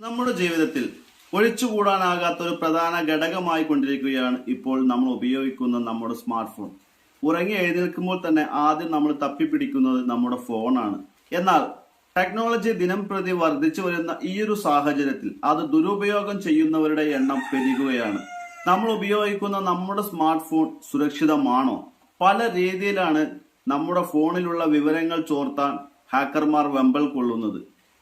നമ്മുടെ ജീവിതത്തിൽ ഒഴിച്ചുകൂടാനാകാത്ത ഒരു പ്രധാന ഘടകമായി കൊണ്ടിരിക്കുകയാണ് ഇപ്പോൾ നമ്മൾ ഉപയോഗിക്കുന്ന നമ്മുടെ സ്മാർട്ട് ഫോൺ ഉറങ്ങി എഴുന്നേൽക്കുമ്പോൾ തന്നെ ആദ്യം നമ്മൾ തപ്പിപ്പിടിക്കുന്നത് നമ്മുടെ ഫോണാണ്. എന്നാൽ ടെക്നോളജി ദിനം പ്രതി വർദ്ധിച്ചു വരുന്ന ഈ ഒരു സാഹചര്യത്തിൽ അത് ദുരുപയോഗം ചെയ്യുന്നവരുടെ എണ്ണം പെരുകുകയാണ്. നമ്മൾ ഉപയോഗിക്കുന്ന നമ്മുടെ സ്മാർട്ട് ഫോൺ സുരക്ഷിതമാണോ? പല രീതിയിലാണ് നമ്മുടെ ഫോണിലുള്ള വിവരങ്ങൾ ചോർത്താൻ ഹാക്കർമാർ വെമ്പൽ കൊള്ളുന്നത്.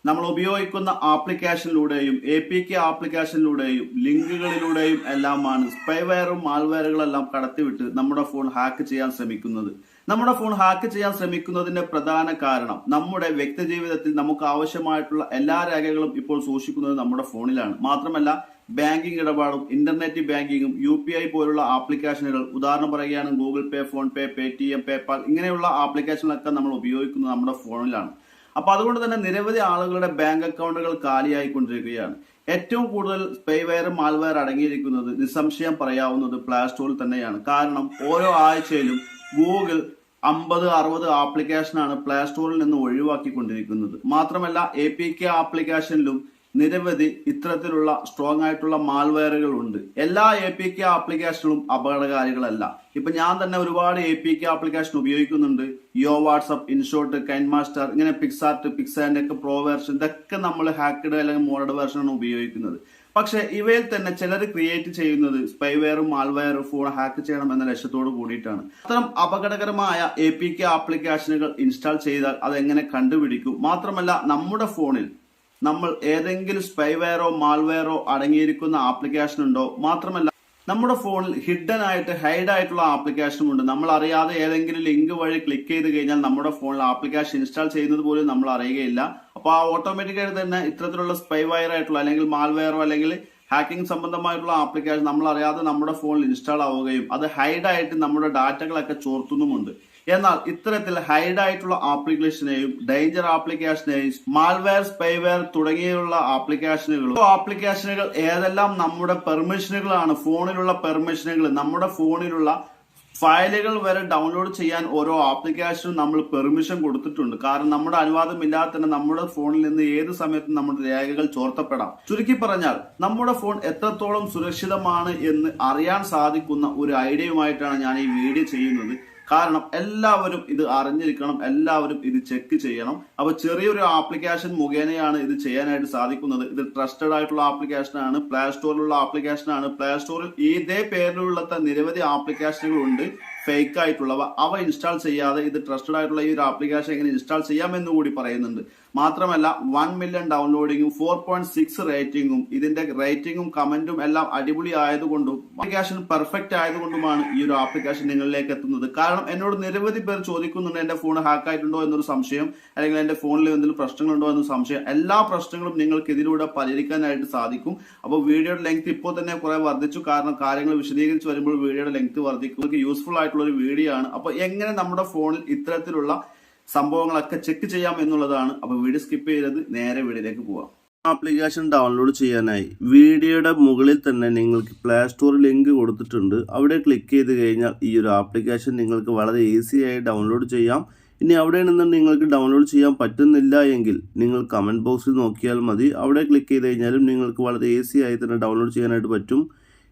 നമ്മൾ ഉപയോഗിക്കുന്ന ആപ്ലിക്കേഷനിലൂടെയും എ പി കെ ആപ്ലിക്കേഷനിലൂടെയും ലിങ്കുകളിലൂടെയും എല്ലാമാണ് സ്പൈവെയറും മാൽവെയറുകളെല്ലാം കടത്തിവിട്ട് നമ്മുടെ ഫോൺ ഹാക്ക് ചെയ്യാൻ ശ്രമിക്കുന്നത്. നമ്മുടെ ഫോൺ ഹാക്ക് ചെയ്യാൻ ശ്രമിക്കുന്നതിന്റെ പ്രധാന കാരണം നമ്മുടെ വ്യക്തി ജീവിതത്തിൽ നമുക്ക് ആവശ്യമായിട്ടുള്ള എല്ലാ രേഖകളും ഇപ്പോൾ സൂക്ഷിക്കുന്നത് നമ്മുടെ ഫോണിലാണ്. മാത്രമല്ല ബാങ്കിംഗ് ഇടപാടും ഇന്റർനെറ്റ് ബാങ്കിങ്ങും യു പി ഐ പോലുള്ള ആപ്ലിക്കേഷനുകൾ ഉദാഹരണം പറയുകയാണ് Google Pay PhonePe Paytm PayPal ഇങ്ങനെയുള്ള ആപ്ലിക്കേഷനുകളൊക്കെ നമ്മൾ ഉപയോഗിക്കുന്നത് നമ്മുടെ ഫോണിലാണ്. അപ്പൊ അതുകൊണ്ട് തന്നെ നിരവധി ആളുകളുടെ ബാങ്ക് അക്കൗണ്ടുകൾ കാലിയായിക്കൊണ്ടിരിക്കുകയാണ്. ഏറ്റവും കൂടുതൽ സ്പെയ്വെയറും മാൽവെയർ അടങ്ങിയിരിക്കുന്നത് നിസ്സംശയം പറയാവുന്നത് പ്ലേ സ്റ്റോറിൽ തന്നെയാണ്. കാരണം ഓരോ ആഴ്ചയിലും ഗൂഗിൾ അമ്പത് അറുപത് ആപ്ലിക്കേഷനാണ് പ്ലേ സ്റ്റോറിൽ നിന്ന് ഒഴിവാക്കിക്കൊണ്ടിരിക്കുന്നത്. മാത്രമല്ല എ പി കെ ആപ്ലിക്കേഷനിലും നിരവധി ഇത്തരത്തിലുള്ള സ്ട്രോങ് ആയിട്ടുള്ള മാൽവെയറുകൾ ഉണ്ട്. എല്ലാ എ പി കെ ആപ്ലിക്കേഷനുകളും അപകടകാരികളല്ല. ഇപ്പൊ ഞാൻ തന്നെ ഒരുപാട് എ പി കെ ആപ്ലിക്കേഷൻ ഉപയോഗിക്കുന്നുണ്ട്. യോ വാട്സ്ആപ്പ് ഇൻഷോട്ട് കൈൻ മാസ്റ്റർ ഇങ്ങനെ പിക്സാർട്ട് പിക്സാന്റെ ഒക്കെ പ്രോ വേർഷൻ ഇതൊക്കെ നമ്മൾ ഹാക്കഡ് അല്ലെങ്കിൽ മോഡഡ് വേർഷനാണ് ഉപയോഗിക്കുന്നത്. പക്ഷെ ഇവയിൽ തന്നെ ചിലർ ക്രിയേറ്റ് ചെയ്യുന്നത് സ്പൈവെയറും മാൽവെയറും ഫോൺ ഹാക്ക് ചെയ്യണം എന്ന ലക്ഷ്യത്തോട് കൂടിയിട്ടാണ്. അത്തരം അപകടകരമായ എ പി കെ ആപ്ലിക്കേഷനുകൾ ഇൻസ്റ്റാൾ ചെയ്താൽ അതെങ്ങനെ കണ്ടുപിടിക്കും? മാത്രമല്ല നമ്മുടെ ഫോണിൽ നമ്മൾ ഏതെങ്കിലും സ്പൈവെയറോ മാൾവെയറോ അടങ്ങിയിരിക്കുന്ന ആപ്ലിക്കേഷൻ ഉണ്ടോ? മാത്രമല്ല നമ്മുടെ ഫോണിൽ ഹിഡൻ ആയിട്ട് ഹൈഡ് ആയിട്ടുള്ള ആപ്ലിക്കേഷനും ഉണ്ട്. നമ്മൾ അറിയാതെ ഏതെങ്കിലും ലിങ്ക് വഴി ക്ലിക്ക് ചെയ്ത് കഴിഞ്ഞാൽ നമ്മുടെ ഫോണിൽ ആപ്ലിക്കേഷൻ ഇൻസ്റ്റാൾ ചെയ്യുന്നത് പോലും നമ്മൾ അറിയുകയില്ല. അപ്പോൾ ആ ഓട്ടോമാറ്റിക്കായിട്ട് തന്നെ ഇത്തരത്തിലുള്ള സ്പൈവെയർ ആയിട്ടുള്ള അല്ലെങ്കിൽ മാൾവെയറോ അല്ലെങ്കിൽ ഹാക്കിംഗ് സംബന്ധമായിട്ടുള്ള ആപ്ലിക്കേഷൻ നമ്മൾ അറിയാതെ നമ്മുടെ ഫോണിൽ ഇൻസ്റ്റാൾ ആവുകയും അത് ഹൈഡ് ആയിട്ട് നമ്മുടെ ഡാറ്റകളൊക്കെ ചോർത്തുന്നുമുണ്ട്. എന്നാൽ ഇത്തരത്തിൽ ഹൈഡ് ആയിട്ടുള്ള ആപ്ലിക്കേഷനെയും ഡേഞ്ചർ ആപ്ലിക്കേഷനെയും മാൽവെയർ സ്പൈവെയർ തുടങ്ങിയുള്ള ആപ്ലിക്കേഷനുകളും ആപ്ലിക്കേഷനുകൾ ഏതെല്ലാം നമ്മുടെ പെർമിഷനുകളാണ് ഫോണിലുള്ള പെർമിഷനുകൾ നമ്മുടെ ഫോണിലുള്ള ഫയലുകൾ വരെ ഡൗൺലോഡ് ചെയ്യാൻ ഓരോ ആപ്ലിക്കേഷനും നമ്മൾ പെർമിഷൻ കൊടുത്തിട്ടുണ്ട്. കാരണം നമ്മുടെ അനുവാദം ഇല്ലാതെ തന്നെ നമ്മുടെ ഫോണിൽ നിന്ന് ഏത് സമയത്തും നമ്മുടെ രേഖകൾ ചോർത്തപ്പെടാം. ചുരുക്കി പറഞ്ഞാൽ നമ്മുടെ ഫോൺ എത്രത്തോളം സുരക്ഷിതമാണ് എന്ന് അറിയാൻ സാധിക്കുന്ന ഒരു ഐഡിയയുമായിട്ടാണ് ഞാൻ ഈ വീഡിയോ ചെയ്യുന്നത്. കാരണം എല്ലാവരും ഇത് അറിഞ്ഞിരിക്കണം എല്ലാവരും ഇത് ചെക്ക് ചെയ്യണം. അപ്പൊ ചെറിയൊരു ആപ്ലിക്കേഷൻ മുഖേനയാണ് ഇത് ചെയ്യാനായിട്ട് സാധിക്കുന്നത്. ഇത് ട്രസ്റ്റഡ് ആയിട്ടുള്ള ആപ്ലിക്കേഷൻ ആണ് പ്ലേ സ്റ്റോറിലുള്ള ആപ്ലിക്കേഷൻ ആണ്. പ്ലേ സ്റ്റോറിൽ ഇതേ പേരിലുള്ള നിരവധി ആപ്ലിക്കേഷനുകൾ ഉണ്ട്. ഫേക്ക് ആയിട്ടുള്ളവ അവ ഇൻസ്റ്റാൾ ചെയ്യാതെ ഇത് ട്രസ്റ്റഡ് ആയിട്ടുള്ള ഈ ഒരു ആപ്ലിക്കേഷൻ എങ്ങനെ ഇൻസ്റ്റാൾ ചെയ്യാമെന്ന് കൂടി പറയുന്നുണ്ട്. മാത്രമല്ല വൺ മില്യൺ ഡൗൺലോഡിങ്ങും ഫോർ പോയിന്റ് സിക്സ് റേറ്റിംഗും ഇതിന്റെ റേറ്റിംഗും കമന്റും എല്ലാം അടിപൊളി ആയതുകൊണ്ടും ആപ്ലിക്കേഷൻ പെർഫെക്റ്റ് ആയതുകൊണ്ടുമാണ് ഈ ഒരു ആപ്ലിക്കേഷൻ നിങ്ങളിലേക്ക് എത്തുന്നത്. കാരണം എന്നോട് നിരവധി പേർ ചോദിക്കുന്നുണ്ട് എന്റെ ഫോൺ ഹാക്ക് ആയിട്ടുണ്ടോ എന്നൊരു സംശയം അല്ലെങ്കിൽ എന്റെ ഫോണിൽ എന്തെങ്കിലും പ്രശ്നങ്ങളുണ്ടോ എന്ന സംശയം. എല്ലാ പ്രശ്നങ്ങളും നിങ്ങൾക്ക് ഇതിലൂടെ പരിഹരിക്കാനായിട്ട് സാധിക്കും. അപ്പോൾ വീഡിയോയുടെ ലെങ്ത് ഇപ്പോൾ തന്നെ കുറെ വർദ്ധിച്ചു. കാരണം കാര്യങ്ങൾ വിശദീകരിച്ച് വരുമ്പോൾ വീഡിയോയുടെ ലെങ്ത് വർദ്ധിക്കും. യൂസ്ഫുൾ ആയിട്ടുള്ള ഒരു വീഡിയോ ആണ് അപ്പോൾ എങ്ങനെ നമ്മുടെ ഫോണിൽ ഇത്തരത്തിലുള്ള സംഭവങ്ങളൊക്കെ ചെക്ക് ചെയ്യാം എന്നുള്ളതാണ്. അപ്പോൾ വീഡിയോ സ്കിപ്പ് ചെയ്തത് നേരെ വീഡിയോയിലേക്ക് പോവാം. ആപ്ലിക്കേഷൻ ഡൗൺലോഡ് ചെയ്യാനായി. വീഡിയോയുടെ മുകളിൽ തന്നെ നിങ്ങൾക്ക് പ്ലേ സ്റ്റോർ ലിങ്ക് കൊടുത്തിട്ടുണ്ട്. അവിടെ ക്ലിക്ക് ചെയ്ത് കഴിഞ്ഞാൽ ഈ ഒരു ആപ്ലിക്കേഷൻ നിങ്ങൾക്ക് വളരെ ഈസി ആയി ഡൗൺലോഡ് ചെയ്യാം. ഇനി അവിടെ നിന്ന് നിങ്ങൾക്ക് ഡൗൺലോഡ് ചെയ്യാൻ പറ്റുന്നില്ല എങ്കിൽ നിങ്ങൾ കമന്റ് ബോക്സിൽ നോക്കിയാൽ മതി. അവിടെ ക്ലിക്ക് ചെയ്ത് കഴിഞ്ഞാലും നിങ്ങൾക്ക് വളരെ ഈസി ആയി തന്നെ ഡൗൺലോഡ് ചെയ്യാനായിട്ട് പറ്റും.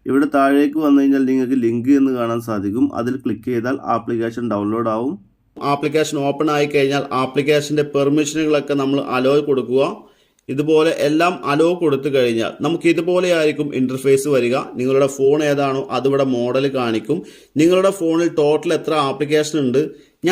ഇവിടെ താഴേക്ക് വന്നു കഴിഞ്ഞാൽ നിങ്ങൾക്ക് ലിങ്ക് എന്ന് കാണാൻ സാധിക്കും. അതിൽ ക്ലിക്ക് ചെയ്താൽ ആപ്ലിക്കേഷൻ ഡൗൺലോഡ് ആവും. ആപ്ലിക്കേഷൻ ഓപ്പൺ ആയി കഴിഞ്ഞാൽ ആപ്ലിക്കേഷന്റെ പെർമിഷനുകളൊക്കെ നമ്മൾ അലോ കൊടുക്കുക. ഇതുപോലെ എല്ലാം അലോ കൊടുത്തു കഴിഞ്ഞാൽ നമുക്ക് ഇതുപോലെ ആയിരിക്കും ഇന്റർഫേസ് വരിക. നിങ്ങളുടെ ഫോൺ ഏതാണോ അതിവിടെ മോഡൽ കാണിക്കും. നിങ്ങളുടെ ഫോണിൽ ടോട്ടൽ എത്ര ആപ്ലിക്കേഷൻ ഉണ്ട്?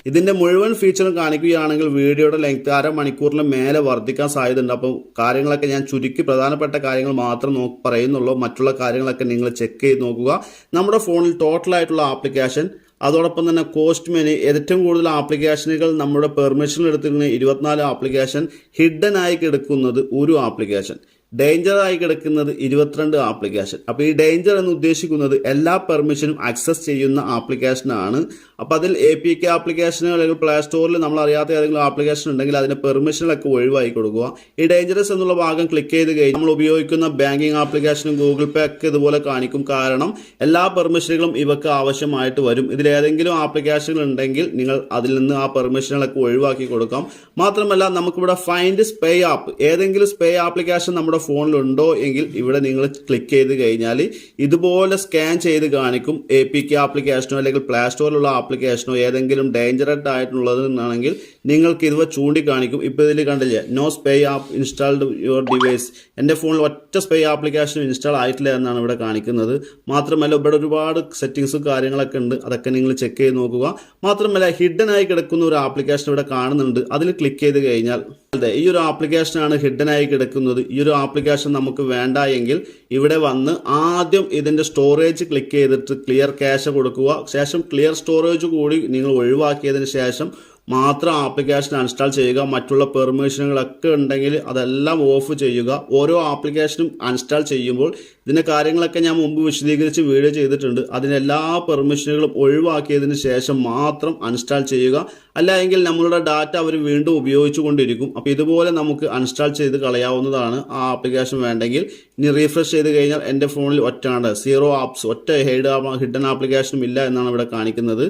ഇതിന്റെ മുഴുവൻ ഫീച്ചറും കാണിക്കുകയാണെങ്കിൽ വീഡിയോയുടെ ലെങ്ത് അരമണിക്കൂറിന് മേലെ വർദ്ധിക്കാൻ സാധ്യതയുണ്ട്. അപ്പോൾ കാര്യങ്ങളൊക്കെ ഞാൻ ചുരുക്കി പ്രധാനപ്പെട്ട കാര്യങ്ങൾ മാത്രം നോക്കി പറയുന്നുള്ളൂ. മറ്റുള്ള കാര്യങ്ങളൊക്കെ നിങ്ങൾ ചെക്ക് ചെയ്ത് നോക്കുക. നമ്മുടെ ഫോണിൽ ടോട്ടൽ ആയിട്ടുള്ള ആപ്ലിക്കേഷൻ അതോടൊപ്പം തന്നെ കോസ്റ്റ് മെനു ഏറ്റവും കൂടുതൽ ആപ്ലിക്കേഷനുകൾ നമ്മുടെ പെർമിഷൻ എടുത്തിരുന്ന ഇരുപത്തിനാല് ആപ്ലിക്കേഷൻ ഹിഡൻ ആയി കിടക്കുന്നത് ഒരു ആപ്ലിക്കേഷൻ ഡേഞ്ചർ ആയി കിടക്കുന്നത് ഇരുപത്തിരണ്ട് ആപ്ലിക്കേഷൻ. അപ്പോൾ ഈ ഡേഞ്ചർ എന്ന് ഉദ്ദേശിക്കുന്നത് എല്ലാ പെർമിഷനും ആക്സസ് ചെയ്യുന്ന ആപ്ലിക്കേഷൻ ആണ് അപ്പോൾ അതിൽ എ പി കെ ആപ്ലിക്കേഷനുകൾ അല്ലെങ്കിൽ പ്ലേ സ്റ്റോറിൽ നമ്മൾ അറിയാത്ത ഏതെങ്കിലും ആപ്ലിക്കേഷൻ ഉണ്ടെങ്കിൽ അതിന്റെ പെർമിഷനൊക്കെ ഒഴിവായി കൊടുക്കുക. ഈ ഡേഞ്ചറസ് എന്നുള്ള ഭാഗം ക്ലിക്ക് ചെയ്ത് കഴിഞ്ഞാൽ നമ്മൾ ഉപയോഗിക്കുന്ന ബാങ്കിങ് ആപ്ലിക്കേഷനും ഗൂഗിൾ പേ ഒക്കെ ഇതുപോലെ കാണിക്കും. കാരണം എല്ലാ പെർമിഷനുകളും ഇവക്ക് ആവശ്യമായിട്ട് വരും. ഇതിൽ ഏതെങ്കിലും ആപ്ലിക്കേഷനുകൾ ഉണ്ടെങ്കിൽ നിങ്ങൾ അതിൽ നിന്ന് ആ പെർമിഷനുകളൊക്കെ ഒഴിവാക്കി കൊടുക്കാം. മാത്രമല്ല നമുക്കിവിടെ ഫൈൻഡ് സ്പേ ആപ്പ് ഏതെങ്കിലും സ്പേ ആപ്ലിക്കേഷൻ നമ്മുടെ ഫോണിലുണ്ടോ എങ്കിൽ ഇവിടെ നിങ്ങൾ ക്ലിക്ക് ചെയ്ത് കഴിഞ്ഞാൽ ഇതുപോലെ സ്കാൻ ചെയ്ത് കാണിക്കും. എ പി കെ ആപ്ലിക്കേഷനോ അല്ലെങ്കിൽ പ്ലേ സ്റ്റോറിലുള്ള ആപ്ലിക്കേഷനോ ഏതെങ്കിലും ഡേഞ്ചറഡ് ആയിട്ടുള്ളത് എന്നാണെങ്കിൽ നിങ്ങൾക്ക് ഇതുവ ചൂണ്ടിക്കാണിക്കും. ഇപ്പോൾ ഇതിൽ കണ്ടില്ലേ no spy app installed your device എന്റെ ഫോണിൽ ഒറ്റ സ്പേ ആപ്ലിക്കേഷൻ ഇൻസ്റ്റാൾ ആയിട്ടില്ല എന്നാണ് ഇവിടെ കാണിക്കുന്നത്. മാത്രമല്ല ഇവിടെ ഒരുപാട് സെറ്റിങ്സും കാര്യങ്ങളൊക്കെ ഉണ്ട്. അതൊക്കെ നിങ്ങൾ ചെക്ക് ചെയ്ത് നോക്കുക. മാത്രമല്ല ഹിഡൻ ആയി കിടക്കുന്ന ഒരു ആപ്ലിക്കേഷൻ ഇവിടെ കാണുന്നുണ്ട്. അതിൽ ക്ലിക്ക് ചെയ്ത് കഴിഞ്ഞാൽ അതെ ഈ ഒരു ആപ്ലിക്കേഷനാണ് ഹിഡൻ ആയി കിടക്കുന്നത്. ഈ ഒരു ആപ്ലിക്കേഷൻ നമുക്ക് വേണ്ട എങ്കിൽ ഇവിടെ വന്ന് ആദ്യം ഇതിന്റെ സ്റ്റോറേജ് ക്ലിക്ക് ചെയ്തിട്ട് ക്ലിയർ ക്യാഷ് കൊടുക്കുക. ശേഷം ക്ലിയർ സ്റ്റോറേജ് കൂടി നിങ്ങൾ ഒഴിവാക്കിയതിന് ശേഷം മാത്രം ആപ്ലിക്കേഷൻ അൺസ്റ്റാൾ ചെയ്യുക മറ്റുള്ള പെർമിഷനുകളൊക്കെ ഉണ്ടെങ്കിൽ അതെല്ലാം ഓഫ് ചെയ്യുക. ഓരോ ആപ്ലിക്കേഷനും അൺസ്റ്റാൾ ചെയ്യുമ്പോൾ ഇതിന്റെ കാര്യങ്ങളൊക്കെ ഞാൻ മുമ്പ് വിശദീകരിച്ച് വീഡിയോ ചെയ്തിട്ടുണ്ട്. അതിനെല്ലാ പെർമിഷനുകളും ഒഴിവാക്കിയതിന് ശേഷം മാത്രം അൺസ്റ്റാൾ ചെയ്യുക. അല്ല എങ്കിൽ നമ്മളുടെ ഡാറ്റ അവർ വീണ്ടും ഉപയോഗിച്ചു കൊണ്ടിരിക്കും. അപ്പോൾ ഇതുപോലെ നമുക്ക് അൺസ്റ്റാൾ ചെയ്ത് കളയാവുന്നതാണ് ആ ആപ്ലിക്കേഷൻ വേണ്ടെങ്കിൽ. ഇനി റീഫ്രഷ് ചെയ്ത് കഴിഞ്ഞാൽ എന്റെ ഫോണിൽ ഒറ്റാണ് സീറോ ആപ്സ് ഒറ്റ ഹെയ്ഡ് ഹിഡൻ ആപ്ലിക്കേഷനും ഇല്ല എന്നാണ് ഇവിടെ കാണിക്കുന്നത്.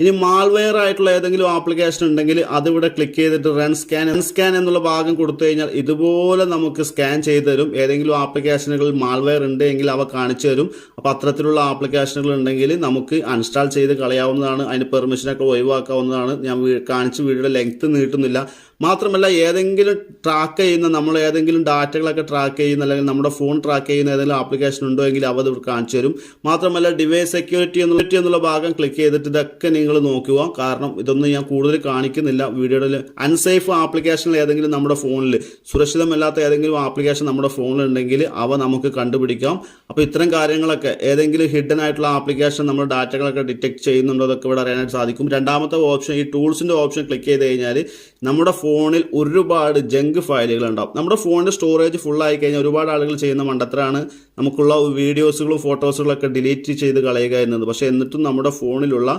ഇനി മാൾവെയർ ആയിട്ടുള്ള ഏതെങ്കിലും ആപ്ലിക്കേഷൻ ഉണ്ടെങ്കിൽ അതിവിടെ ക്ലിക്ക് ചെയ്തിട്ട് റൺ സ്കാൻ റൺ സ്കാൻ എന്നുള്ള ഭാഗം കൊടുത്തു കഴിഞ്ഞാൽ ഇതുപോലെ നമുക്ക് സ്കാൻ ചെയ്ത് തരും. ഏതെങ്കിലും ആപ്ലിക്കേഷനുകളിൽ മാൾവെയർ ഉണ്ടെങ്കിൽ അവ കാണിച്ചു തരും. അപ്പോൾ അത്തരത്തിലുള്ള ആപ്ലിക്കേഷനുകൾ ഉണ്ടെങ്കിൽ നമുക്ക് അൺസ്റ്റാൾ ചെയ്ത് കളയാവുന്നതാണ്. അതിന് പെർമിഷനൊക്കെ ഒഴിവാക്കാവുന്നതാണ്. ഞാൻ കാണിച്ച് വീഡിയോയുടെ ലെങ്ത് നീട്ടുന്നില്ല. മാത്രമല്ല ഏതെങ്കിലും ട്രാക്ക് ചെയ്യുന്ന നമ്മൾ ഏതെങ്കിലും ഡാറ്റകളൊക്കെ ട്രാക്ക് ചെയ്യുന്ന അല്ലെങ്കിൽ നമ്മുടെ ഫോൺ ട്രാക്ക് ചെയ്യുന്ന ഏതെങ്കിലും ആപ്ലിക്കേഷൻ ഉണ്ടോ എങ്കിൽ അവ ഇത് കാണിച്ചു തരും. മാത്രമല്ല ഡിവൈസ് സെക്യൂരിറ്റി എന്നുള്ള എന്നുള്ള ഭാഗം ക്ലിക്ക് ചെയ്തിട്ട് ഇതൊക്കെ നിങ്ങൾ നോക്കുക. കാരണം ഇതൊന്നും ഞാൻ കൂടുതൽ കാണിക്കുന്നില്ല. വീഡിയോയിൽ അൺസേഫ് ആപ്ലിക്കേഷനിൽ ഏതെങ്കിലും നമ്മുടെ ഫോണിൽ സുരക്ഷിതമല്ലാത്ത ഏതെങ്കിലും ആപ്ലിക്കേഷൻ നമ്മുടെ ഫോണിൽ ഉണ്ടെങ്കിൽ അവ നമുക്ക് കണ്ടുപിടിക്കാം. അപ്പോൾ ഇത്തരം കാര്യങ്ങളൊക്കെ ഏതെങ്കിലും ഹിഡൻ ആയിട്ടുള്ള ആപ്ലിക്കേഷൻ നമ്മുടെ ഡാറ്റകളൊക്കെ ഡിറ്റക്ട് ചെയ്യുന്നുണ്ടോ അതൊക്കെ ഇവിടെ അറിയാനായിട്ട് സാധിക്കും. രണ്ടാമത്തെ ഓപ്ഷൻ ഈ ടൂൾസിന്റെ ഓപ്ഷൻ ക്ലിക്ക് ചെയ്ത് കഴിഞ്ഞാൽ നമ്മുടെ ഫോണിൽ ഒരുപാട് ജങ്ക് ഫയലുകൾ ഉണ്ടാവും. നമ്മുടെ ഫോണിന്റെ സ്റ്റോറേജ് ഫുൾ ആയി കഴിഞ്ഞാൽ ഒരുപാട് ആളുകൾ ചെയ്യുന്ന മണ്ടത്തരാണ് നമുക്കുള്ള വീഡിയോസുകളും ഫോട്ടോസുകളൊക്കെ ഡിലീറ്റ് ചെയ്ത് കളയുക എന്നത്. പക്ഷേ എന്നിട്ടും നമ്മുടെ ഫോണിലുള്ള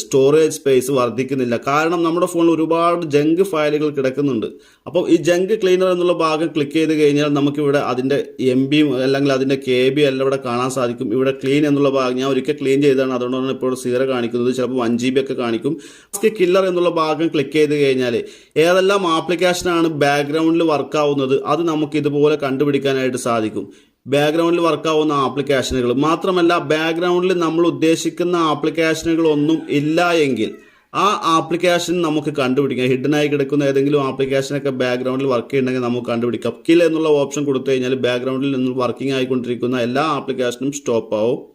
സ്റ്റോറേജ് സ്പേസ് വർദ്ധിക്കുന്നില്ല. കാരണം നമ്മുടെ ഫോണിൽ ഒരുപാട് ജങ്ക് ഫയലുകൾ കിടക്കുന്നുണ്ട്. അപ്പോൾ ഈ ജങ്ക് ക്ലീനർ എന്നുള്ള ഭാഗം ക്ലിക്ക് ചെയ്ത് കഴിഞ്ഞാൽ നമുക്കിവിടെ അതിന്റെ എം ബിയും അല്ലെങ്കിൽ അതിന്റെ കെ ബി എല്ലാം ഇവിടെ കാണാൻ സാധിക്കും. ഇവിടെ ക്ലീൻ എന്നുള്ള ഭാഗം ഞാൻ ഒരിക്കൽ ക്ലീൻ ചെയ്തതാണ്. അതുകൊണ്ടാണ് ഇപ്പോൾ സീറോ കാണിക്കുന്നത്. ചിലപ്പോൾ വൺ ജി ബി ഒക്കെ കാണിക്കും. കില്ലർ എന്നുള്ള ഭാഗം ക്ലിക്ക് ചെയ്ത് കഴിഞ്ഞാൽ ഏതെല്ലാം ആപ്ലിക്കേഷനാണ് ബാക്ക്ഗ്രൗണ്ടിൽ വർക്ക് ആവുന്നത് അത് നമുക്ക് ഇതുപോലെ കണ്ടുപിടിക്കാനായിട്ട് സാധിക്കും. ബാക്ക്ഗ്രൗണ്ടിൽ വർക്കാവുന്ന ആപ്ലിക്കേഷനുകൾ മാത്രമല്ല ബാക്ക്ഗ്രൗണ്ടിൽ നമ്മൾ ഉദ്ദേശിക്കുന്ന ആപ്ലിക്കേഷനുകളൊന്നും ഇല്ല എങ്കിൽ ആ ആപ്ലിക്കേഷൻ നമുക്ക് കണ്ടുപിടിക്കാം. ഹിഡനായി കിടക്കുന്ന ഏതെങ്കിലും ആപ്ലിക്കേഷനൊക്കെ ബാക്ക്ഗ്രൗണ്ടിൽ വർക്ക് ചെയ്യുന്നുണ്ടെങ്കിൽ നമുക്ക് കണ്ടുപിടിക്കാം. കിൽ എന്നുള്ള ഓപ്ഷൻ കൊടുത്തു കഴിഞ്ഞാൽ ബാക്ക്ഗ്രൗണ്ടിൽ നിന്ന് വർക്കിംഗ് ആയിക്കൊണ്ടിരിക്കുന്ന എല്ലാ ആപ്ലിക്കേഷനും സ്റ്റോപ്പ് ആവും.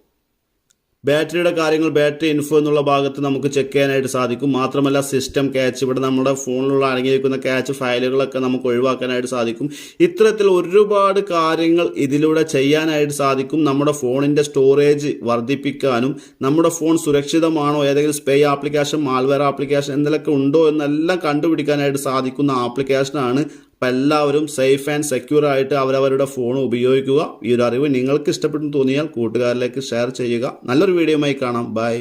ബാറ്ററിയുടെ കാര്യങ്ങൾ ബാറ്ററി ഇൻഫോ എന്നുള്ള ഭാഗത്ത് നമുക്ക് ചെക്ക് ചെയ്യാനായിട്ട് സാധിക്കും. മാത്രമല്ല സിസ്റ്റം ക്യാച്ച് ഇവിടെ നമ്മുടെ ഫോണിലുള്ള അടങ്ങിയിരിക്കുന്ന ക്യാച്ച് ഫയലുകളൊക്കെ നമുക്ക് ഒഴിവാക്കാനായിട്ട് സാധിക്കും. ഇത്തരത്തിൽ ഒരുപാട് കാര്യങ്ങൾ ഇതിലൂടെ ചെയ്യാനായിട്ട് സാധിക്കും. നമ്മുടെ ഫോണിന്റെ സ്റ്റോറേജ് വർദ്ധിപ്പിക്കാനും നമ്മുടെ ഫോൺ സുരക്ഷിതമാണോ ഏതെങ്കിലും സ്പേ ആപ്ലിക്കേഷൻ മാൽവെയർ ആപ്ലിക്കേഷൻ എന്തെങ്കിലുമൊക്കെ ഉണ്ടോ എന്നെല്ലാം കണ്ടുപിടിക്കാനായിട്ട് സാധിക്കുന്ന ആപ്ലിക്കേഷനാണ് അപ്പം എല്ലാവരും സേഫ് ആൻഡ് സെക്യൂർ ആയിട്ട് അവരവരുടെ ഫോൺ ഉപയോഗിക്കുക. ഈ ഒരു അറിവ് നിങ്ങൾക്ക് ഇഷ്ടപ്പെട്ടെന്ന് തോന്നിയാൽ കൂട്ടുകാരിലേക്ക് ഷെയർ ചെയ്യുക. നല്ലൊരു വീഡിയോയുമായി കാണാം. ബൈ